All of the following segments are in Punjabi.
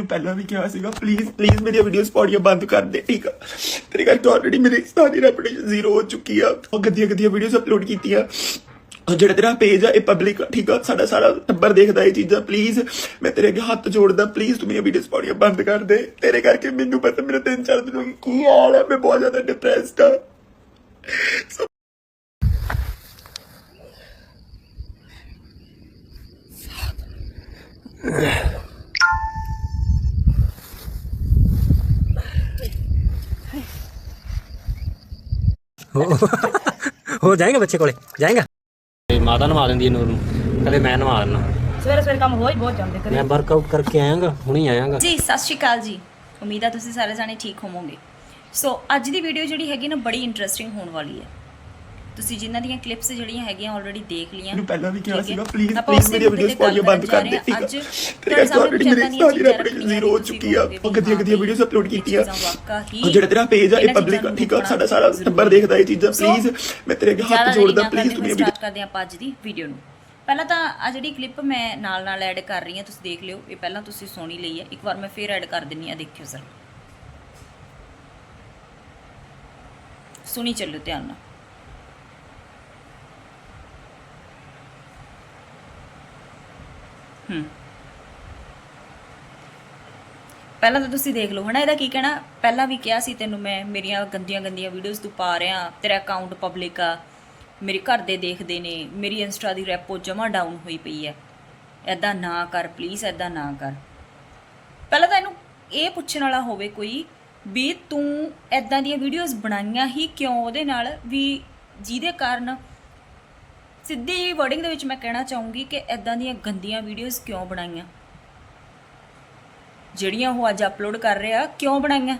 ਤੈਨੂੰ ਪਹਿਲਾਂ ਵੀ ਕਿਹਾ ਸੀਗਾ ਪਲੀਜ਼ ਪਲੀਜ਼ ਮੇਰੀਆਂ ਵੀਡੀਓਜ਼ ਪਾਉਣੀਆਂ ਬੰਦ ਕਰ ਦੇ, ਠੀਕ ਆ? ਤੇਰੇ ਕਰਕੇ ਆਲਰੇਡੀ ਮੇਰੀ ਸਾਰੀ ਰੈਪੂਟੇਸ਼ਨ ਜ਼ੀਰੋ ਹੋ ਚੁੱਕੀ ਆ। ਉਹ ਗੱਦੀਆਂ ਵੀਡੀਓਜ਼ ਅਪਲੋਡ ਕੀਤੀਆਂ। ਜਿਹੜਾ ਤੇਰਾ ਪੇਜ ਆ, ਇਹ ਪਬਲਿਕ ਠੀਕ ਆ? ਸਾਡਾ ਸਾਰਾ ਟੱਬਰ ਦੇਖਦਾ ਇਹ ਚੀਜ਼ਾਂ ਪਲੀਜ਼ ਮੈਂ ਤੇਰੇ ਅੱਗੇ ਹੱਥ ਜੋੜਦਾ ਪਲੀਜ਼ ਤੂੰ ਮੇਰੀਆਂ ਵੀਡੀਓਜ਼ ਪਾਉਣੀਆਂ ਬੰਦ ਕਰ ਦੇ। ਤੇਰੇ ਕਰਕੇ ਮੈਨੂੰ ਪਤਾ, ਮੇਰਾ ਤਿੰਨ ਚਾਰ ਦਿਨ ਹੋ ਗਏ ਕੀ ਹਾਲ ਹੈ ਮੈਂ ਬਹੁਤ ਜ਼ਿਆਦਾ ਡਿਪਰੈਸਡ ਆ। ਹੋ ਜਾਏਗਾ ਬੱਚੇ ਕੋਲੇ? ਜਾਏਗਾ? ਮਾਤਾ ਨਵਾ ਦਿੰਦੀ ਨੂਰ ਨੂੰ। ਕਦੇ ਮੈਂ ਨਵਾ ਦਿੰਦਾ। ਸਵੇਰੇ ਸਵੇਰੇ ਕੰਮ ਹੋ ਹੀ ਬਹੁਤ ਜਾਂਦੇ ਕਦੇ। ਮੈਂ ਵਰਕਆਊਟ ਕਰਕੇ ਆਇਆਗਾ ਹੁਣੀ ਆਇਆਗਾ। ਜੀ ਸਤਿ ਸ਼੍ਰੀ ਅਕਾਲ ਜੀ। ਉਮੀਦ ਹੈ ਤੁਸੀਂ ਸਾਰੇ ਜਾਣੇ ਠੀਕ ਹੋਵੋਗੇ। ਸੋ ਅੱਜ ਦੀ ਵੀਡੀਓ ਜਿਹੜੀ ਹੈਗੀ ਨਾ ਬੜੀ ਇੰਟਰਸਟਿੰਗ ਹੋਣ ਵਾਲੀ ਹੈ। ਤੁਸੀਂ ਜਿਨ੍ਹਾਂ ਦੀਆਂ ਕਲਿੱਪਸ ਜਿਹੜੀਆਂ ਹੈਗੀਆਂ ਆਲਰੇਡੀ ਦੇਖ ਲੀਆਂ ਮੈਨੂੰ ਪਹਿਲਾਂ ਵੀ ਕਿਹਾ? ਸੀਗਾ ਪਲੀਜ਼ ਪਲੀਜ਼ ਵੀਡੀਓਜ਼ ਤੇ ਪਾਉਣੀਆਂ ਬੰਦ ਕਰ ਜਾ ਦੇ ਰਹੇ ਠੀਕ ਹਾਂ। ਆ? ਅੱਜ ਤੇਰੇ ਆਲਰੇਡੀ ਮੇਰੀ ਸਾਰੀ ਰੈਪੂਟੇਸ਼ਨ ਜ਼ੀਰੋ ਹੋ ਚੁੱਕੀ ਆ ਉਹ ਗੱਦੀਆਂ ਗੱਦੀਆਂ ਵੀਡੀਓਜ਼ ਅਪਲੋਡ ਕੀਤੀਆਂ? ਉਹ ਜਿਹੜਾ ਤੇਰਾ ਪੇਜ ਆ ਇਹ ਪਬਲਿਕ ਠੀਕ ਆ ਸਾਡਾ ਸਾਰਾ ਟੱਬਰ ਦੇਖਦਾ ਇਹ ਚੀਜ਼ਾਂ ਪਲੀਜ਼ ਮੈਂ ਤੇਰੇ ਅੱਗੇ ਹੱਥ ਜੋੜਦਾ ਪਲੀਜ਼ ਤੂੰ ਮੇਰੀ ਸਟਾਰਟ ਕਰਦੇ ਆਪਾਂ ਅੱਜ ਦੀ ਵੀਡੀਓ ਨੂੰ। ਪਹਿਲਾਂ ਤਾਂ ਆ ਜਿਹੜੀ ਕਲਿੱਪ ਮੈਂ ਨਾਲ ਨਾਲ ਐਡ ਕਰ ਰਹੀ ਹਾਂ ਤੁਸੀਂ ਦੇਖ ਲਿਓ ਇਹ ਪਹਿਲਾਂ ਤੁਸੀਂ ਸੋਣੀ ਲਈ ਹੈ। ਇੱਕ ਵਾਰ ਮੈਂ ਫੇਰ ਐਡ ਕਰ ਦਿੰਨੀ ਆ ਦੇਖਿਓ ਜ਼ਰਾ। ਸੁਣੀ ਚੱਲਿਓ ਧਿਆਨ ਨਾਲ। ਹੂੰ। ਪਹਿਲਾਂ ਤਾਂ ਤੁਸੀਂ ਦੇਖ ਲਓ, ਹਨਾ, ਇਹਦਾ ਕੀ ਕਹਿਣਾ? ਪਹਿਲਾਂ ਵੀ ਕਿਹਾ ਸੀ ਤੈਨੂੰ ਮੈਂ, ਮੇਰੀਆਂ ਗੰਦੀਆਂ ਗੰਦੀਆਂ ਵੀਡੀਓਜ਼ ਤੂੰ ਪਾ ਰਿਹਾ, ਤੇਰਾ ਅਕਾਊਂਟ ਪਬਲਿਕ ਆ, ਮੇਰੇ ਘਰ ਦੇ ਦੇਖਦੇ ਨੇ, ਮੇਰੀ ਇੰਸਟਾ ਦੀ ਰੈਪੋ ਜਮਾ ਡਾਊਨ ਹੋਈ ਪਈ ਹੈ ਐਦਾਂ ਨਾ ਕਰ ਪਲੀਜ਼ ਐਦਾਂ ਨਾ ਕਰ। ਪਹਿਲਾਂ ਤਾਂ ਇਹਨੂੰ ਇਹ ਪੁੱਛਣ ਵਾਲਾ ਹੋਵੇ ਕੋਈ ਵੀ ਤੂੰ ਐਦਾਂ ਦੀਆਂ ਵੀਡੀਓਜ਼ ਬਣਾਈਆਂ ਹੀ ਕਿਉਂ? ਉਹਦੇ ਨਾਲ ਵੀ ਜਿਹਦੇ ਕਾਰਨ ਸਿੱਧੀ ਵਰਡਿੰਗ ਦੇ ਵਿੱਚ ਮੈਂ ਕਹਿਣਾ ਚਾਹੂੰਗੀ ਕਿ ਐਦਾਂ ਦੀਆਂ ਗੰਦੀਆਂ ਵੀਡੀਓਜ਼ ਕਿਉਂ ਬਣਾਈਆਂ? ਜਿਹੜੀਆਂ ਉਹ ਅੱਜ ਅਪਲੋਡ ਕਰ ਰਿਹਾ ਕਿਉਂ ਬਣਾਈਆਂ?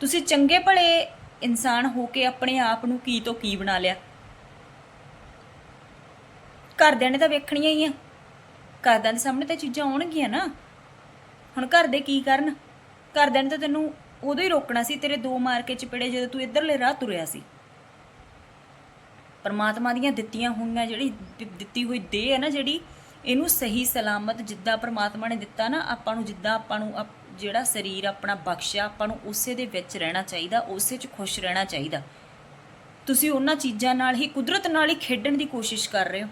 ਤੁਸੀਂ ਚੰਗੇ ਭਲੇ ਇਨਸਾਨ ਹੋ ਕੇ ਆਪਣੇ ਆਪ ਨੂੰ ਕੀ ਤੋਂ ਕੀ ਬਣਾ ਲਿਆ? ਘਰਦਿਆਂ ਨੇ ਤਾਂ ਵੇਖਣੀਆਂ ਹੀ ਆ। ਘਰਦਿਆਂ ਦੇ ਸਾਹਮਣੇ ਤਾਂ ਚੀਜ਼ਾਂ ਆਉਣਗੀਆਂ ਨਾ। ਹੁਣ ਘਰ ਦੇ ਕੀ ਕਰਨ? ਘਰਦਿਆਂ ਨੇ ਤਾਂ ਤੈਨੂੰ ਉਦੋਂ ਹੀ ਰੋਕਣਾ ਸੀ, ਤੇਰੇ ਦੋ ਮਾਰ ਕੇ ਚਪੇੜੇ ਜਦੋਂ ਤੂੰ ਇੱਧਰਲੇ ਰਾਹ ਤੁਰਿਆ ਸੀ। ਪਰਮਾਤਮਾ ਦੀਆਂ ਦਿੱਤੀਆਂ ਹੋਈਆਂ ਜਿਹੜੀ ਦਿੱਤੀ ਹੋਈ ਦੇਹ ਹੈ ਨਾ ਜਿਹੜੀ, ਇਹਨੂੰ ਸਹੀ ਸਲਾਮਤ ਜਿੱਦਾਂ ਪਰਮਾਤਮਾ ਨੇ ਦਿੱਤਾ ਨਾ, ਆਪਾਂ ਨੂੰ ਜਿੱਦਾਂ ਆਪਾਂ ਨੂੰ ਅਪ- ਜਿਹੜਾ ਸਰੀਰ ਆਪਣਾ ਬਖਸ਼ਿਆ, ਆਪਾਂ ਨੂੰ ਉਸੇ ਦੇ ਵਿੱਚ ਰਹਿਣਾ ਚਾਹੀਦਾ, ਉਸੇ 'ਚ ਖੁਸ਼ ਰਹਿਣਾ ਚਾਹੀਦਾ। ਤੁਸੀਂ ਉਹਨਾਂ ਚੀਜ਼ਾਂ ਨਾਲ ਹੀ, ਕੁਦਰਤ ਨਾਲ ਹੀ ਖੇਡਣ ਦੀ ਕੋਸ਼ਿਸ਼ ਕਰ ਰਹੇ ਹੋ।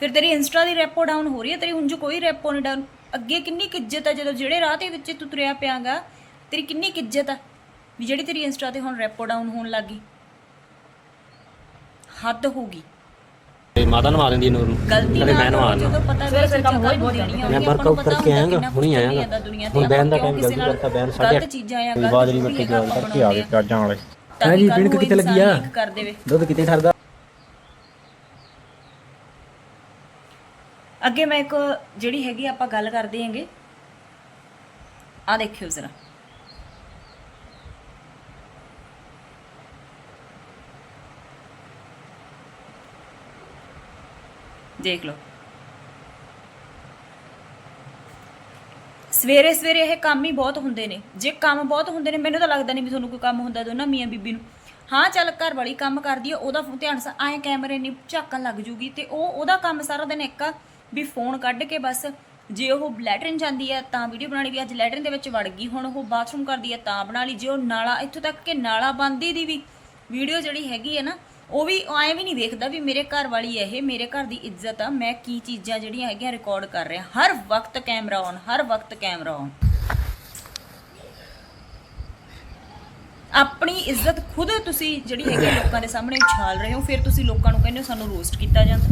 ਫਿਰ ਤੇਰੀ ਇੰਸਟਾ ਦੀ ਰੈਪੋ ਡਾਊਨ ਹੋ ਰਹੀ ਹੈ, ਤੇਰੀ ਹੁਣ ਜੋ ਕੋਈ ਰੈਪੋ ਨਹੀਂ ਡਾਊਨ, ਅੱਗੇ ਕਿੰਨੀ ਕੁ ਇੱਜ਼ਤ ਹੈ ਜਦੋਂ ਜਿਹੜੇ ਰਾਹ ਦੇ ਵਿੱਚ ਤੂੰ ਤੁਰਿਆ ਪਿਆਗਾ, ਤੇਰੀ ਕਿੰਨੀ ਕੁ ਇੱਜ਼ਤ ਆ, ਵੀ ਜਿਹੜੀ ਤੇਰੀ ਇੰਸਟਾ ਤੇ ਹੁਣ ਰੈਪੋ ਡਾਊਨ ਹੋਣ ਲੱਗੀ ਹੱਦ ਹੋ ਗਈ ਤੇ ਮਾਤਾ ਨਵਾ ਦਿੰਦੀ ਹੈ ਨੂਰ ਨੂੰ ਗਲਤੀ ਕਦੇ ਮੈਂ ਨਵਾ ਜਦੋਂ ਦਿੰਦਾ। ਪਤਾ ਸਵੇਰੇ ਕੰਮ ਹੋਈ ਬਹੁਤ ਦੇਣੀਆਂ ਜਾਂਦੇ। ਮੈਂ ਨੂੰ ਵਰਕਆਊਟ ਕਰਕੇ ਆਇਆਗਾ ਹੁਣੀ ਆਇਆਗਾ ਹੁਣ ਬੈਨ ਦਾ ਟਾਈਮ ਜਲਦੀ ਕਿਸੇ ਕਰਤਾ ਬੈਨ ਨਾਲ ਸਾਢੇ ਗਲਤ ਚੀਜ਼ਾਂ ਜਾਂ ਕੋਈ ਗਲਤ ਹੈਗਾ ਜੋੜ ਆਪਾਂ ਕਰਕੇ ਆ ਗਏ ਆ। ਚਾਜਾਂ ਵਾਲੇ ਹੈ ਜੀ, ਪਿੰਡ ਨੂੰ ਕਿੱਥੇ ਲੱਗੀ ਆ? ਲਿੰਕ ਕਰ ਦੇਵੇ। ਦੁੱਧ ਕਿਤੇ ਠਰਦਾ ਅੱਗੇ ਮੈਂ ਇੱਕ ਜਿਹੜੀ ਹੈਗੀ ਆਪਾਂ ਗੱਲ ਕਰਦੇ ਹਾਂਗੇ। ਆ ਦੇਖਿਓ ਜ਼ਰਾ। ਦੇਖ ਲਓ। ਸਵੇਰੇ ਸਵੇਰੇ ਇਹ ਕੰਮ ਹੀ ਬਹੁਤ ਹੁੰਦੇ ਨੇ। ਜੇ ਕੰਮ ਬਹੁਤ ਹੁੰਦੇ ਨੇ, ਮੈਨੂੰ ਤਾਂ ਲੱਗਦਾ ਨਹੀਂ ਵੀ ਤੁਹਾਨੂੰ ਕੋਈ ਕੰਮ ਹੁੰਦਾ ਦੋਨਾਂ ਮੀਆਂ ਬੀਬੀ ਨੂੰ। ਹਾਂ, ਚੱਲ ਘਰ ਵਾਲੀ ਕੰਮ ਕਰਦੀ ਆ, ਉਹਦਾ ਧਿਆਨ ਸਾ ਐਂ ਕੈਮਰੇ ਨਹੀਂ ਝਾਕਣ ਲੱਗ ਜੂਗੀ ਤੇ ਉਹ ਉਹਦਾ ਕੰਮ ਸਾਰਾ ਦਿਨ ਇੱਕ ਵੀ ਫੋਨ ਕੱਢ ਕੇ ਬਸ ਜੇ ਉਹ ਲੈਟਰਨ ਜਾਂਦੀ ਹੈ ਤਾਂ ਵੀਡੀਓ ਬਣਾਣੀ ਵੀ, ਅੱਜ ਲੈਟਰਨ ਦੇ ਵਿੱਚ ਵੜ ਗਈ, ਹੁਣ ਉਹ ਬਾਥਰੂਮ ਕਰਦੀ ਹੈ ਤਾਂ ਬਣਾ ਲਈ, ਜੇ ਉਹ ਨਾਲਾ ਇੱਥੋਂ ਤੱਕ ਕਿ ਨਾਲਾ ਬੰਦੀ ਦੀ ਵੀ ਵੀਡੀਓ ਜਿਹੜੀ ਹੈਗੀ ਹੈ ਨਾ ਉਹ ਵੀ ਐਂ ਵੀ ਨਹੀਂ ਵੇਖਦਾ ਵੀ ਮੇਰੇ ਘਰ ਵਾਲੀ ਇਹ, ਮੇਰੇ ਘਰ ਦੀ ਇੱਜ਼ਤ ਆ, ਮੈਂ ਕੀ ਚੀਜ਼ਾਂ ਜਿਹੜੀਆਂ ਹੈਗੀਆਂ ਰਿਕਾਰਡ ਕਰ ਰਿਹਾ। ਹਰ ਵਕਤ ਕੈਮਰਾ ਔਨ ਹਰ ਵਕਤ ਕੈਮਰਾ ਔਨ ਆਪਣੀ ਇੱਜ਼ਤ ਖੁਦ ਤੁਸੀਂ ਜਿਹੜੀ ਹੈਗੀ ਲੋਕਾਂ ਦੇ ਸਾਹਮਣੇ ਉਛਾਲ ਰਹੇ ਹੋ, ਫਿਰ ਤੁਸੀਂ ਲੋਕਾਂ ਨੂੰ ਕਹਿੰਦੇ ਹੋ ਸਾਨੂੰ ਰੋਸਟ ਕੀਤਾ ਜਾਂਦਾ।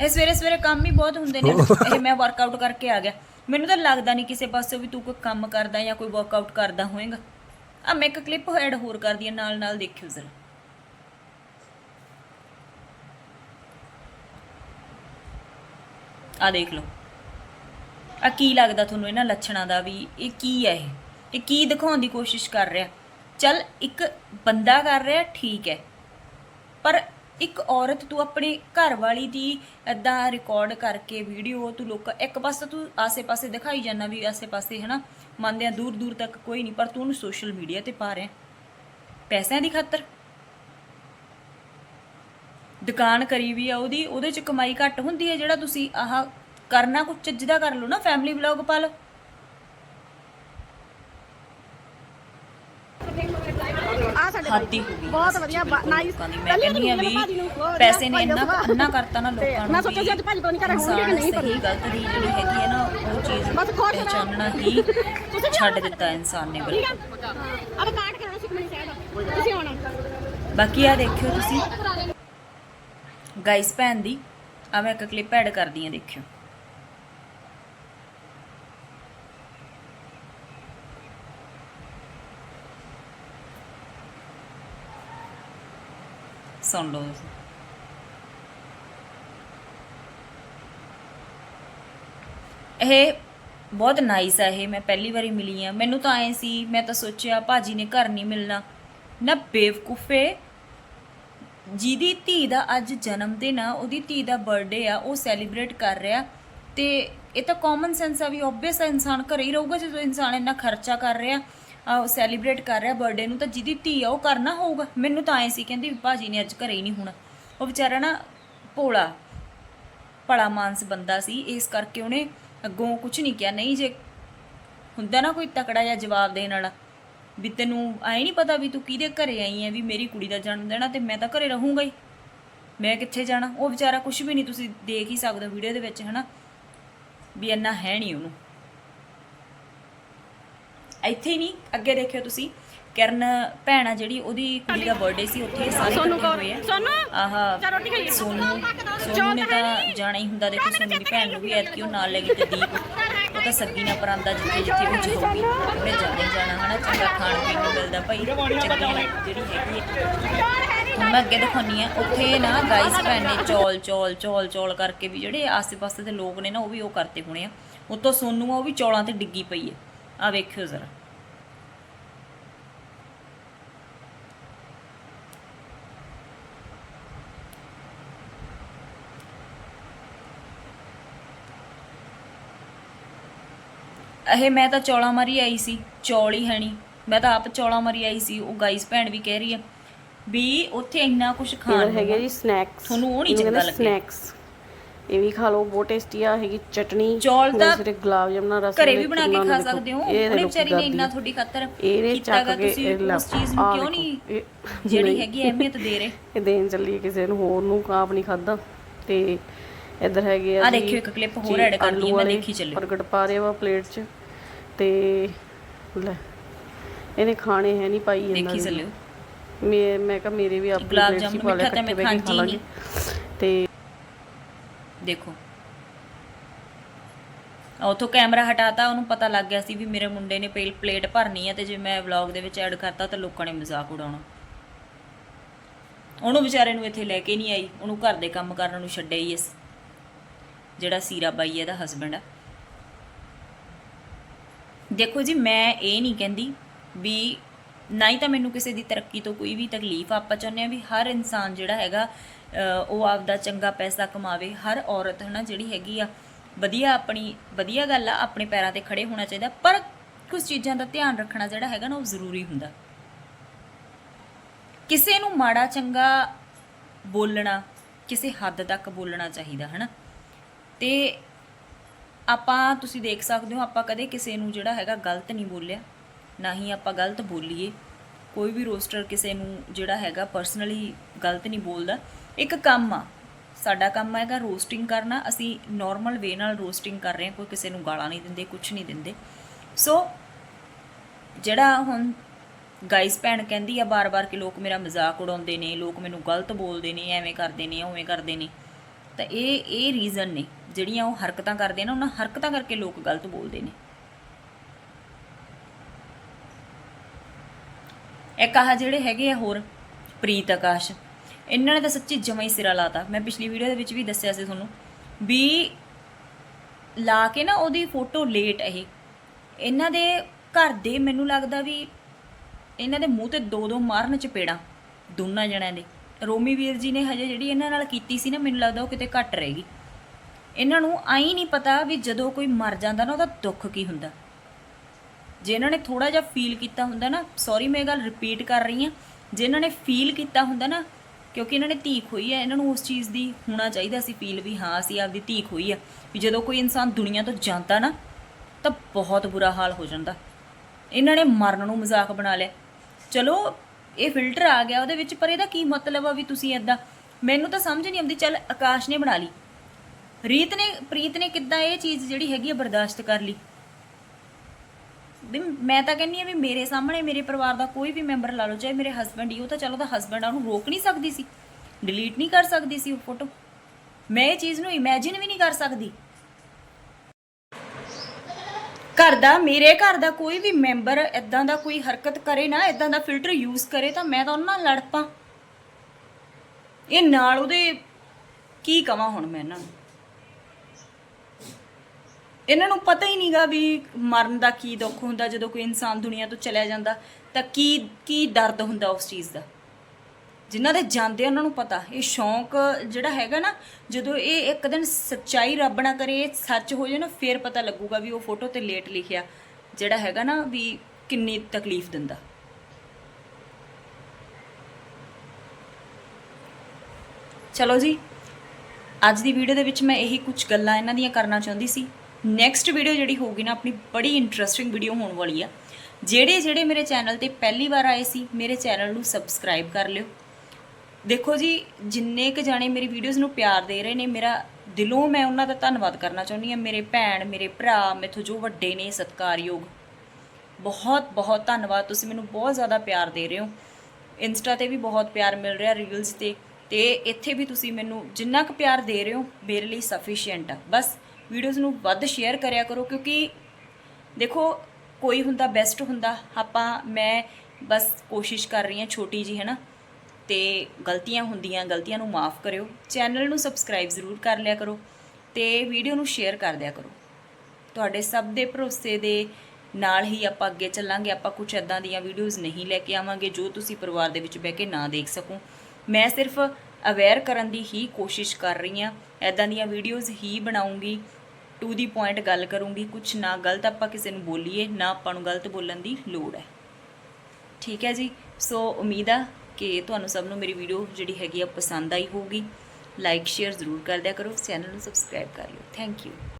ਇਹ ਸਵੇਰੇ ਸਵੇਰੇ ਕੰਮ ਹੀ ਬਹੁਤ ਹੁੰਦੇ ਨੇ। ਇਹ ਮੈਂ ਵਰਕਆਊਟ ਕਰਕੇ ਆ ਗਿਆ। ਮੈਨੂੰ ਤਾਂ ਲੱਗਦਾ ਨਹੀਂ ਕਿਸੇ ਪਾਸੇ ਵੀ ਤੂੰ ਕੋਈ ਕੰਮ ਕਰਦਾ ਜਾਂ ਕੋਈ ਵਰਕਆਊਟ ਕਰਦਾ ਹੋਵੇਂਗਾ ਆ ਮੈਂ ਇੱਕ ਕਲਿੱਪ ਐਡ ਹੋਰ ਕਰਦੀ ਹਾਂ, ਨਾਲ ਨਾਲ ਦੇਖਿਓ ਜ਼ਰਾ। ਆ ਦੇਖ ਲਓ। ਆ ਕੀ ਲੱਗਦਾ ਤੁਹਾਨੂੰ ਇਹਨਾਂ ਲੱਛਣਾਂ ਦਾ ਵੀ? ਇਹ ਕੀ ਹੈ ਇਹ? ਇਹ ਕੀ ਦਿਖਾਉਣ ਦੀ ਕੋਸ਼ਿਸ਼ ਕਰ ਰਿਹਾ? ਚੱਲ ਇੱਕ ਬੰਦਾ ਕਰ ਰਿਹਾ, ਠੀਕ ਹੈ। ਪਰ ਇੱਕ ਔਰਤ ਤੂੰ ਆਪਣੇ ਘਰ ਵਾਲੀ ਦੀ ਐਦਾਂ ਰਿਕਾਰਡ ਕਰਕੇ ਵੀਡੀਓ ਤੂੰ ਲੋਕ ਇੱਕ ਪਾਸੇ ਤੂੰ ਆਸੇ-ਪਾਸੇ ਦਿਖਾਈ ਜਾਂਦਾ ਵੀ ਆਸੇ-ਪਾਸੇ, ਹਨਾ? ਮੰਨਦੇ ਆ ਦੂਰ ਦੂਰ ਤੱਕ ਕੋਈ ਨਹੀਂ ਪਰ ਤੂੰ ਉਹਨੂੰ ਸੋਸ਼ਲ ਮੀਡੀਆ ਤੇ ਪਾ ਰਿਹਾ ਪੈਸਿਆਂ ਦੀ ਖਾਤਰ। ਦੁਕਾਨ ਕਰੀ ਵੀ ਆ ਉਹਦੀ ਉਹਦੇ ਚ ਕਮਾਈ ਘੱਟ ਹੁੰਦੀ ਹੈ ਜਿਹੜਾ ਤੁਸੀਂ ਆਹ ਕਰਨਾ ਕੁਝ ਚੱਜਦਾ ਕਰ ਲਓ ਨਾ ਫੈਮਿਲੀ ਵਲੌਗ ਪਾ ਲਓ। ਹਾਦੀ ਬਹੁਤ ਵਧੀਆ ਨਾਈਸ ਮੈਂ ਕਹਿੰਦੀ ਆ ਵੀ ਪੈਸੇ ਨੇ ਇੰਨਾ ਅੰਨਾ ਕਰਤਾ ਨਾ ਲੋਕਾਂ ਨੂੰ ਮੈਂ ਸੋਚਿਆ ਸੀ ਅੱਜ ਭਾਜੀ ਤੋਂ ਨਹੀਂ ਘਰੇ ਹੋਣਗੇ ਕਿ ਨਹੀਂ ਪਰ ਸਹੀ ਗਲਤ ਦੀ ਜਿਹੜੀ ਹੈਗੀ ਹੈ ਨਾ ਉਹ ਚੀਜ਼ ਬਸ ਰਹੋ। ਪਹਿਚਾਨਣਾ ਹੀ। ਛੱਡ ਦਿੱਤਾ ਇਨਸਾਨ ਨੇ ਬਿਲਕੁਲ। ਅਬ ਕਾਟ ਕਰਾਉਣਾ ਸੁਖਮਨੀ ਸਾਹਿਬ ਤੁਸੀਂ ਆਉਣਾ। ਬਾਕੀ ਆ ਦੇਖਿਓ ਤੁਸੀਂ। ਗਾਇਸ ਭੈਣ ਦੀ ਆ ਮੈਂ ਇੱਕ ਕਲਿੱਪ ਐਡ ਕਰਦੀ ਆ ਦੇਖਿਓ। ਸੁਣ ਲਓ ਇਹ ਬਹੁਤ ਨਾਈਸ ਆ ਇਹ, ਮੈਂ ਪਹਿਲੀ ਵਾਰੀ ਮਿਲੀ ਆ। ਮੈਨੂੰ ਤਾਂ ਐ ਸੀ, ਮੈਂ ਤਾਂ ਸੋਚਿਆ ਭਾਜੀ ਨੇ ਘਰ ਨਹੀਂ ਮਿਲਣਾ। ਨਾ ਬੇਵਕੂਫੇ, ਜਿਹਦੀ ਧੀ ਦਾ ਅੱਜ ਜਨਮ ਦਿਨ ਆ, ਉਹਦੀ ਧੀ ਦਾ ਬਰਥਡੇ ਆ, ਉਹ ਸੈਲੀਬ੍ਰੇਟ ਕਰ ਰਿਹਾ। ਤੇ ਇਹ ਤਾਂ ਕਾਮਨ ਸੈਂਸ ਆ ਵੀ ਆਬਵੀਅਸ ਆ, ਇਨਸਾਨ ਘਰੇ ਹੀ ਰਹੂਗਾ ਜਦੋਂ ਇਨਸਾਨ ਇੰਨਾ ਖਰਚਾ ਕਰ ਰਿਹਾ, ਆ ਸੈਲੀਬ੍ਰੇਟ ਕਰ ਰਿਹਾ ਬਰਥਡੇ ਨੂੰ, ਤਾਂ ਜਿਹਦੀ ਧੀ ਆ, ਉਹ ਕਰਨਾ ਹੋਊਗਾ। ਮੈਨੂੰ ਤਾਂ ਐ ਸੀ, ਕਹਿੰਦੀ ਵੀ ਭਾਜੀ ਨੇ ਅੱਜ ਘਰੇ ਹੀ ਨਹੀਂ ਹੋਣਾ। ਉਹ ਵਿਚਾਰਾ ਨਾ ਭੋਲਾ, ਭਲਾ ਮਾਨਸ ਬੰਦਾ ਸੀ, ਇਸ ਕਰਕੇ ਉਹਨੇ ਅੱਗੋਂ ਕੁਝ ਨਹੀਂ ਕਿਹਾ, ਨਹੀਂ ਜੇ ਹੁੰਦਾ ਨਾ ਕੋਈ ਤਕੜਾ ਜਿਹਾ ਜਵਾਬ ਦੇਣ ਵਾਲਾ, ਵੀ ਤੈਨੂੰ ਐ ਨਹੀਂ ਪਤਾ ਵੀ ਤੂੰ ਕਿਹਦੇ ਘਰੇ ਆਈ ਐ, ਵੀ ਮੇਰੀ ਕੁੜੀ ਦਾ ਜਨਮ ਦਿਨ ਆ ਤੇ ਮੈਂ ਤਾਂ ਘਰੇ ਰਹੂੰਗਾ ਹੀ। ਮੈਂ ਕਿੱਥੇ ਜਾਣਾ? ਉਹ ਵਿਚਾਰਾ ਕੁਝ ਵੀ ਨਹੀਂ, ਤੁਸੀਂ ਦੇਖ ਹੀ ਸਕਦੇ ਹੋ ਵੀਡੀਓ ਦੇ ਵਿੱਚ, ਹਨਾ? ਵੀ ਇੰਨਾ ਹੈ ਨਹੀਂ ਉਹਨੂੰ। ਇੱਥੇ ਹੀ ਨਹੀਂ, ਅੱਗੇ ਦੇਖਿਓ ਤੁਸੀਂ। ਕਰਨ ਭੈਣ ਆ ਜਿਹੜੀ ਉਹਦੀ ਕੁੜੀ ਦਾ ਬਰਥਡੇ ਸੀ ਉੱਥੇ ਸਾਰੇ ਇਕੱਠੇ ਹੋਏ ਆ। ਸੋਨੂੰ ਆਹ ਚਾ ਰੋਟੀ ਖਾਈਏ ਸੋਨੂੰ ਸੋਨੂੰ ਨੇ ਤਾਂ ਜਾਣਾ ਹੀ ਹੁੰਦਾ ਦੇਖੋ ਸੋਨੂੰ ਦੀ ਭੈਣ ਨੂੰ ਵੀ ਐਤਕੀ ਉਹ ਨਾਲ ਲੈ ਗਈ ਤੇ ਦੀਪ ਉਹ ਤਾਂ ਸੱਗੀ ਨਾ ਪਰਾਂਦਾ ਜਿੱਥੇ ਜਿੱਥੇ ਉਹ ਜਾਊਗੀ ਉਹਨੇ ਜਾਣਾ ਹੀ ਜਾਣਾ ਹਨਾ ਚੰਗਾ ਖਾਣ ਪੀਣ ਨੂੰ ਮਿਲਦਾ ਭਾਈ ਚੰਗੀ ਜਿਹੜੀ ਹੈਗੀ ਹੈ ਹੁਣ ਮੈਂ ਅੱਗੇ ਦਿਖਾਉਣੀ ਆ ਉੱਥੇ ਨਾ ਗਾਈਸ ਭੈਣ ਨੇ ਚੌਲ। ਚੌਲ ਚੌਲ ਚੌਲ ਕਰਕੇ ਵੀ ਜਿਹੜੇ ਆਸ-ਪਾਸੇ ਦੇ ਲੋਕ ਨੇ ਨਾ ਉਹ ਵੀ ਉਹ ਕਰਤੇ ਹੋਣੇ ਆ। ਉੱਤੋਂ ਸੋਨੂੰ ਆ ਉਹ ਵੀ ਚੌਲਾਂ ਤੇ ਡਿੱਗੀ ਪਈ ਹੈ ਆ ਵੇਖਿਓ ਜ਼ਰਾ। ਇਹ ਮੈਂ ਤਾਂ ਚੌਲਾ ਮਾਰੀ ਆਈ ਸੀ ਚੌਲ ਹੀ ਮੈਂ ਤਾਂ ਆਪ ਚੌਲਾ ਮਾਰੀ ਆਈ ਸੀ ਉਹ ਗਾਈਸ ਭੈਣ ਵੀ ਕਹਿ ਰਹੀ ਆ ਵੀ ਉੱਥੇ ਇੰਨਾ ਕੁਝ ਖਾਣ ਨੂੰ ਹੈਗੇ ਆ। ਜੀ ਸਨੈਕਸ ਤੁਹਾਨੂੰ ਉਹ ਨਹੀਂ ਚੰਗਾ ਲੱਗਿਆ? ਸਨੈਕਸ ਇਹ ਵੀ ਖਾ ਲਓ ਬਹੁਤ ਟੇਸਟੀ ਆ ਹੈਗੀ ਚਟਨੀ ਚੌਲ ਤਾਂ ਦੂਸਰੇ ਗੁਲਾਬ ਜਾਮਨਾ ਰਸ ਘਰੇ ਵੀ ਬਣਾ ਕੇ ਖਾ ਸਕਦੇ ਹੋ। ਉਹਨੇ ਵਿਚਾਰੀ ਨੇ ਇੰਨਾ ਤੁਹਾਡੀ ਖਾਤਰ ਇਹਨੇ ਚੱਕ ਕੇ ਉਸ ਚੀਜ਼ ਨੂੰ ਕਿਉਂ ਨਹੀਂ ਜਿਹੜੀ। ਹੈਗੀ ਅਹਿਮੀਅਤ ਦੇ ਰਹੇ? ਇਹ ਦੇਣ ਚੱਲੀ ਕਿਸੇ ਨੂੰ ਹੋਰ ਨੂੰ ਕਾਪ ਨਹੀਂ ਖਾਦਾ ਤੇ ਇੱਧਰ ਹੈਗੇ ਆ ਜੀ ਦੇਖਿਓ ਇੱਕ clip ਹੋਰ add ਕਰ ਲਈ ਮੈਂ ਦੇਖੀ ਚੱਲਿਓ। ਪ੍ਰਗਟ ਪਾ ਰਿਹਾ ਵਾ ਪਲੇਟ 'ਚ। ਤੇ ਲੈ ਇਹਨੇ ਖਾਣੇ ਹੈ ਨਹੀਂ ਪਾਈ ਇਹਨਾਂ ਦੇਖੀ ਨੇ। ਚੱਲਿਓ। ਮੈਂ ਮੈਂ ਕਿਹਾ ਮੇਰੇ ਵੀ ਆਪਣੀ ਗੁਲਾਬ ਪਲੇਟ 'ਚ ਹੀ ਜਾਮੁਨ ਪਾ ਲਿਆ ਮਿੱਠਾ ਤਾਂ ਇਕੱਠੇ ਮੈਂ ਬਹਿ ਕੇ ਖਾ ਖਾਂਦੀ ਲਾਂਗੇ ਤੇ ਦੇਖੋ। ਆ ਉੱਥੋਂ ਕੈਮਰਾ ਹਟਾਤਾ ਉਹਨੂੰ ਪਤਾ ਲੱਗ ਗਿਆ ਸੀ ਵੀ ਮੇਰੇ ਮੁੰਡੇ ਨੇ ਪੇਲ ਪਲੇਟ ਭਰਨੀ ਹੈ ਤੇ ਜੇ ਮੈਂ ਵਲੌਗ ਦੇ ਵਿੱਚ ਐਡ ਕਰਤਾ ਤਾਂ ਲੋਕਾਂ ਨੇ ਮਜ਼ਾਕ ਉਡਾਉਣਾ। ਉਹਨੂੰ ਵਿਚਾਰੇ ਨੂੰ ਇੱਥੇ ਲੈ ਕੇ ਨਹੀਂ ਆਈ ਉਹਨੂੰ ਘਰ ਦੇ ਕੰਮ ਕਰਨ ਨੂੰ ਛੱਡਿਆ ਹੀ ਇਸ ਜਿਹੜਾ ਸੀਰਾ ਬਾਈ ਇਹਦਾ ਹਸਬੰਡ ਆ। ਦੇਖੋ ਜੀ, ਮੈਂ ਇਹ ਨਹੀਂ ਕਹਿੰਦੀ ਵੀ ਨਾ ਹੀ ਤਾਂ ਮੈਨੂੰ ਕਿਸੇ ਦੀ ਤਰੱਕੀ ਤੋਂ ਕੋਈ ਵੀ ਤਕਲੀਫ ਆਪਾਂ ਚਾਹੁੰਦੇ ਆ ਵੀ ਹਰ ਇਨਸਾਨ ਜਿਹੜਾ ਹੈਗਾ ਉਹ ਆਪਦਾ ਚੰਗਾ ਪੈਸਾ ਕਮਾਵੇ। ਹਰ ਔਰਤ ਹਨਾ, ਜਿਹੜੀ ਹੈਗੀ ਆ, ਵਧੀਆ ਆਪਣੀ, ਵਧੀਆ ਗੱਲ ਆ, ਆਪਣੇ ਪੈਰਾਂ ਤੇ ਖੜੇ ਹੋਣਾ ਚਾਹੀਦਾ। ਪਰ ਕੁਝ ਚੀਜ਼ਾਂ ਦਾ ਧਿਆਨ ਰੱਖਣਾ ਜਿਹੜਾ ਹੈਗਾ ਨਾ, ਉਹ ਜ਼ਰੂਰੀ ਹੁੰਦਾ। ਕਿਸੇ ਨੂੰ ਮਾੜਾ ਚੰਗਾ ਬੋਲਣਾ, ਕਿਸੇ ਹੱਦ ਤੱਕ ਬੋਲਣਾ ਚਾਹੀਦਾ, ਹਨਾ। ਤੇ ਆਪਾਂ ਤੁਸੀਂ ਦੇਖ ਸਕਦੇ ਹੋ, ਆਪਾਂ ਕਦੇ ਕਿਸੇ ਨੂੰ ਜਿਹੜਾ ਹੈਗਾ ਗਲਤ ਨਹੀਂ ਬੋਲਿਆ, ਨਾ ਹੀ ਆਪਾਂ ਗਲਤ ਬੋਲੀਏ। ਕੋਈ ਵੀ ਰੋਸਟਰ ਕਿਸੇ ਨੂੰ ਜਿਹੜਾ ਹੈਗਾ ਪਰਸਨਲੀ ਗਲਤ ਨਹੀਂ ਬੋਲਦਾ। ਇੱਕ ਕੰਮ ਆ, ਸਾਡਾ ਕੰਮ ਹੈਗਾ ਰੋਸਟਿੰਗ ਕਰਨਾ। ਅਸੀਂ ਨਾਰਮਲ ਵੇ ਨਾਲ ਰੋਸਟਿੰਗ ਕਰ ਰਹੇ ਹਾਂ, ਕੋਈ ਕਿਸੇ ਨੂੰ ਗਾਲਾਂ ਨਹੀਂ ਦਿੰਦੇ ਕੁਝ ਨਹੀਂ ਦਿੰਦੇ। ਸੋ ਜਿਹੜਾ ਹੁਣ ਗਾਈਸ ਭੈਣ ਕਹਿੰਦੀ ਆ, ਬਾਰ-ਬਾਰ ਕਿ ਲੋਕ ਮੇਰਾ ਮਜ਼ਾਕ ਉਡਾਉਂਦੇ ਨੇ, ਲੋਕ ਮੈਨੂੰ ਗਲਤ ਬੋਲਦੇ ਨੇ, ਐਵੇਂ ਕਰਦੇ ਨੇ, ਉਵੇਂ ਕਰਦੇ ਨੇ। ਤਾਂ ਇਹ ਇਹ ਰੀਜ਼ਨ ਨੇ ਜਿਹੜੀਆਂ ਉਹ ਹਰਕਤਾਂ ਕਰਦੇ ਨੇ, ਉਹਨਾਂ ਹਰਕਤਾਂ ਕਰਕੇ ਲੋਕ ਗਲਤ ਬੋਲਦੇ ਨੇ। ਇੱਕ ਆਹ ਜਿਹੜੇ ਹੈਗੇ ਆ ਹੋਰ, ਪ੍ਰੀਤ ਆਕਾਸ਼, ਇਹਨਾਂ ਨੇ ਤਾਂ ਸੱਚੀ ਜਮਾ ਹੀ ਸਿਰਾ ਲਾਤਾ। ਮੈਂ ਪਿਛਲੀ ਵੀਡੀਓ ਦੇ ਵਿੱਚ ਵੀ ਦੱਸਿਆ ਸੀ ਤੁਹਾਨੂੰ ਵੀ ਲਾ ਕੇ ਨਾ ਉਹਦੀ ਫੋਟੋ ਲੇਟ ਇਹ। ਇਹਨਾਂ ਦੇ ਘਰ ਦੇ ਮੈਨੂੰ ਲੱਗਦਾ ਵੀ ਇਹਨਾਂ ਦੇ ਮੂੰਹ ਤੇ ਦੋ ਦੋ ਮਾਰਨ ਚਪੇੜਾਂ, ਦੋਨਾਂ ਜਣਿਆਂ ਦੇ। ਰੋਮੀ ਵੀਰ ਜੀ ਨੇ ਹਜੇ ਜਿਹੜੀ ਇਹਨਾਂ ਨਾਲ ਕੀਤੀ ਸੀ ਨਾ, ਮੈਨੂੰ ਲੱਗਦਾ ਉਹ ਕਿਤੇ ਘੱਟ ਰਹੇਗੀ ਇਹਨਾਂ ਨੂੰ ਆਈ ਨਹੀਂ ਪਤਾ ਵੀ ਜਦੋਂ ਕੋਈ ਮਰ ਜਾਂਦਾ ਨਾ, ਉਹਦਾ ਦੁੱਖ ਕੀ ਹੁੰਦਾ। ਜੇ ਇਹਨਾਂ ਨੇ ਥੋੜਾ ਜਿਹਾ ਫੀਲ ਕੀਤਾ ਹੁੰਦਾ ਨਾ ਸੌਰੀ ਮੈਂ ਇਹ ਗੱਲ ਰਿਪੀਟ ਕਰ ਰਹੀ ਹਾਂ, ਜੇ ਇਹਨਾਂ ਨੇ ਫੀਲ ਕੀਤਾ ਹੁੰਦਾ ਨਾ, ਕਿਉਂਕਿ ਇਹਨਾਂ ਨੇ ਧੀ ਖੋਈ ਹੈ, ਇਹਨਾਂ ਨੂੰ ਉਸ ਚੀਜ਼ ਦੀ ਹੋਣਾ ਚਾਹੀਦਾ ਸੀ ਫੀਲ ਵੀ, ਹਾਂ, ਅਸੀਂ ਆਪਦੀ ਧੀ ਖੋਈ ਆ, ਵੀ ਜਦੋਂ ਕੋਈ ਇਨਸਾਨ ਦੁਨੀਆ ਤੋਂ ਜਾਂਦਾ ਨਾ, ਤਾਂ ਬਹੁਤ ਬੁਰਾ ਹਾਲ ਹੋ ਜਾਂਦਾ। ਇਹਨਾਂ ਨੇ ਮਰਨ ਨੂੰ ਮਜ਼ਾਕ ਬਣਾ ਲਿਆ। ਚਲੋ ਇਹ ਫਿਲਟਰ ਆ ਗਿਆ ਉਹਦੇ ਵਿੱਚ, ਪਰ ਇਹਦਾ ਕੀ ਮਤਲਬ ਆ ਵੀ ਤੁਸੀਂ ਐਦਾਂ ਮੈਨੂੰ ਤਾਂ ਸਮਝ ਨਹੀਂ ਆਉਂਦੀ, ਚੱਲ ਆਕਾਸ਼ ਨੇ ਬਣਾ ਲਈ। ਰੀਤ ਨੇ, ਪ੍ਰੀਤ ਨੇ ਕਿੱਦਾਂ ਇਹ ਚੀਜ਼ ਜਿਹੜੀ ਹੈਗੀ ਆ ਬਰਦਾਸ਼ਤ ਕਰ ਲਈ? ਵੀ ਮੈਂ ਤਾਂ ਕਹਿੰਨੀ ਆ ਵੀ ਮੇਰੇ ਸਾਹਮਣੇ ਮੇਰੇ ਪਰਿਵਾਰ ਦਾ ਕੋਈ ਵੀ ਮੈਂਬਰ ਲਾ ਲਓ, ਚਾਹੇ ਮੇਰੇ ਹਸਬੰਡ ਹੀ ਉਹ ਤਾਂ ਚਲੋ ਉਹਦਾ ਹਸਬੰਡ ਆ, ਉਹਨੂੰ ਰੋਕ ਨਹੀਂ ਸਕਦੀ ਸੀ। ਡਿਲੀਟ ਨਹੀਂ ਕਰ ਸਕਦੀ ਸੀ ਉਹ ਫੋਟੋ ਮੈਂ ਇਹ ਚੀਜ਼ ਨੂੰ ਇਮੇਜਿਨ ਵੀ ਨਹੀਂ ਕਰ ਸਕਦੀ। ਘਰ ਦਾ, ਮੇਰੇ ਘਰ ਦਾ ਕੋਈ ਵੀ ਮੈਂਬਰ ਇਦਾਂ ਦਾ ਕੋਈ ਹਰਕਤ ਕਰੇ ਨਾ ਇਦਾਂ ਦਾ ਫਿਲਟਰ ਯੂਜ਼ ਕਰੇ, ਤਾਂ ਮੈਂ ਤਾਂ ਉਹਨਾਂ ਨਾਲ ਲੜ ਪਾਂ ਇਹ ਨਾਲ ਉਹਦੇ ਕੀ ਕਵਾਂ ਹੁਣ ਮੈਂ ਇਹਨਾਂ ਨੂੰ? ਇਹਨਾਂ ਨੂੰ ਪਤਾ ਹੀ ਨਹੀਂਗਾ ਵੀ ਮਰਨ ਦਾ ਕੀ ਦੁੱਖ ਹੁੰਦਾ, ਜਦੋਂ ਕੋਈ ਇਨਸਾਨ ਦੁਨੀਆ ਤੋਂ ਚਲਿਆ ਜਾਂਦਾ, ਤਾਂ ਕੀ ਕੀ ਦਰਦ ਹੁੰਦਾ ਉਸ ਚੀਜ਼ ਦਾ? ਜਿਨ੍ਹਾਂ ਦੇ ਜਾਂਦੇ ਉਹਨਾਂ ਨੂੰ ਪਤਾ। ਇਹ ਸ਼ੌਂਕ ਜਿਹੜਾ ਹੈਗਾ ਨਾ, ਜਦੋਂ ਇਹ ਇੱਕ ਦਿਨ ਸੱਚਾਈ ਰੱਬ ਨਾ ਕਰੇ ਸੱਚ ਹੋ ਜਾਏ ਨਾ, ਫਿਰ ਪਤਾ ਲੱਗੂਗਾ ਵੀ ਉਹ ਫੋਟੋ ਤੇ ਲੇਟ ਲਿਖਿਆ। ਜਿਹੜਾ ਹੈਗਾ ਨਾ ਵੀ ਕਿੰਨੀ ਤਕਲੀਫ ਦਿੰਦਾ। ਚਲੋ ਜੀ, ਅੱਜ ਦੀ ਵੀਡੀਓ ਦੇ ਵਿੱਚ ਮੈਂ ਇਹੀ ਕੁਝ ਗੱਲਾਂ ਇਹਨਾਂ ਦੀਆਂ ਕਰਨਾ ਚਾਹੁੰਦੀ ਸੀ। ਨੈਕਸਟ ਵੀਡੀਓ ਜਿਹੜੀ ਹੋਊਗੀ ਨਾ, ਆਪਣੀ ਬੜੀ ਇੰਟਰਸਟਿੰਗ ਵੀਡੀਓ ਹੋਣ ਵਾਲੀ ਆ। ਜਿਹੜੇ ਜਿਹੜੇ ਮੇਰੇ ਚੈਨਲ ਤੇ ਪਹਿਲੀ ਵਾਰ ਆਏ ਸੀ, ਮੇਰੇ ਚੈਨਲ ਨੂੰ ਸਬਸਕ੍ਰਾਈਬ ਕਰ ਲਿਓ। ਦੇਖੋ ਜੀ, ਜਿੰਨੇ ਕ ਜਾਣੇ ਮੇਰੀ ਵੀਡੀਓਜ਼ ਨੂੰ ਪਿਆਰ ਦੇ ਰਹੇ ਨੇ, ਮੇਰਾ ਦਿਲੋਂ ਮੈਂ ਉਹਨਾਂ ਦਾ ਧੰਨਵਾਦ ਕਰਨਾ ਚਾਹੁੰਦੀ ਹਾਂ। ਮੇਰੇ ਭੈਣ, ਮੇਰੇ ਭਰਾ, ਮੇਥੋਂ ਜੋ ਵੱਡੇ ਨੇ ਸਤਿਕਾਰਯੋਗ, ਬਹੁਤ ਬਹੁਤ ਧੰਨਵਾਦ। ਤੁਸੀਂ ਮੈਨੂੰ ਬਹੁਤ ਜ਼ਿਆਦਾ ਪਿਆਰ ਦੇ ਰਹੇ ਹੋ। ਇੰਸਟਾ ਤੇ ਵੀ ਬਹੁਤ ਪਿਆਰ ਮਿਲ ਰਿਹਾ ਰੀਲਸ ਤੇ। ਤੇ ਇੱਥੇ ਵੀ ਤੁਸੀਂ ਮੈਨੂੰ ਜਿੰਨਾ ਕੁ ਪਿਆਰ ਦੇ ਰਹੇ ਹੋ, ਮੇਰੇ ਲਈ ਸਫੀਸ਼ੀਐਂਟ ਆ। ਬਸ ਵੀਡੀਓਜ਼ ਨੂੰ ਵੱਧ ਸ਼ੇਅਰ ਕਰਿਆ ਕਰੋ, ਕਿਉਂਕਿ ਦੇਖੋ, ਕੋਈ ਹੁੰਦਾ ਬੈਸਟ ਹੁੰਦਾ। ਆਪਾਂ, ਮੈਂ ਬਸ ਕੋਸ਼ਿਸ਼ ਕਰ ਰਹੀ ਹਾਂ ਛੋਟੀ ਜੀ ਹੈ ਨਾ ਤੇ ਗਲਤੀਆਂ ਹੁੰਦੀਆਂ, ਗਲਤੀਆਂ ਨੂੰ ਮਾਫ ਕਰਿਓ। ਚੈਨਲ ਨੂੰ ਸਬਸਕ੍ਰਾਈਬ ਜ਼ਰੂਰ ਕਰ ਲਿਆ ਕਰੋ ਤੇ ਵੀਡੀਓ ਨੂੰ ਸ਼ੇਅਰ ਕਰ ਦਿਆ ਕਰੋ। ਤੁਹਾਡੇ ਸਭ ਦੇ ਭਰੋਸੇ ਦੇ ਨਾਲ ਹੀ ਆਪਾਂ ਅੱਗੇ ਚੱਲਾਂਗੇ। ਆਪਾਂ ਕੁਝ ਐਦਾਂ ਦੀਆਂ ਵੀਡੀਓਜ਼ ਨਹੀਂ ਲੈ ਕੇ ਆਵਾਂਗੇ ਜੋ ਤੁਸੀਂ ਪਰਿਵਾਰ ਦੇ ਵਿੱਚ ਬਹਿ ਕੇ ਨਾ ਦੇਖ ਸਕੋ। ਮੈਂ ਸਿਰਫ ਅਵੇਅਰ ਕਰਨ ਦੀ ਹੀ ਕੋਸ਼ਿਸ਼ ਕਰ ਰਹੀ ਹਾਂ। ਐਦਾਂ ਦੀਆਂ ਵੀਡੀਓਜ਼ ਹੀ ਬਣਾਉਂਗੀ। ਟੂ ਦੀ ਪੁਆਇੰਟ ਗੱਲ ਕਰੂੰਗੀ। ਕੁਝ ਨਾ ਗਲਤ ਆਪਾਂ ਕਿਸੇ ਨੂੰ ਬੋਲੀਏ, ਨਾ ਆਪਾਂ ਨੂੰ ਗਲਤ ਬੋਲਣ ਦੀ ਲੋੜ ਹੈ। ਠੀਕ ਹੈ ਜੀ? ਸੋ ਉਮੀਦ ਆ ਕਿ ਤੁਹਾਨੂੰ ਸਭ ਨੂੰ ਮੇਰੀ ਵੀਡੀਓ ਜਿਹੜੀ ਹੈਗੀ ਆ ਪਸੰਦ ਆਈ ਹੋਊਗੀ। ਲਾਈਕ ਸ਼ੇਅਰ ਜ਼ਰੂਰ ਕਰ ਦਿਆ ਕਰੋ। ਚੈਨਲ ਨੂੰ ਸਬਸਕ੍ਰਾਈਬ ਕਰ ਲਿਓ। Thank you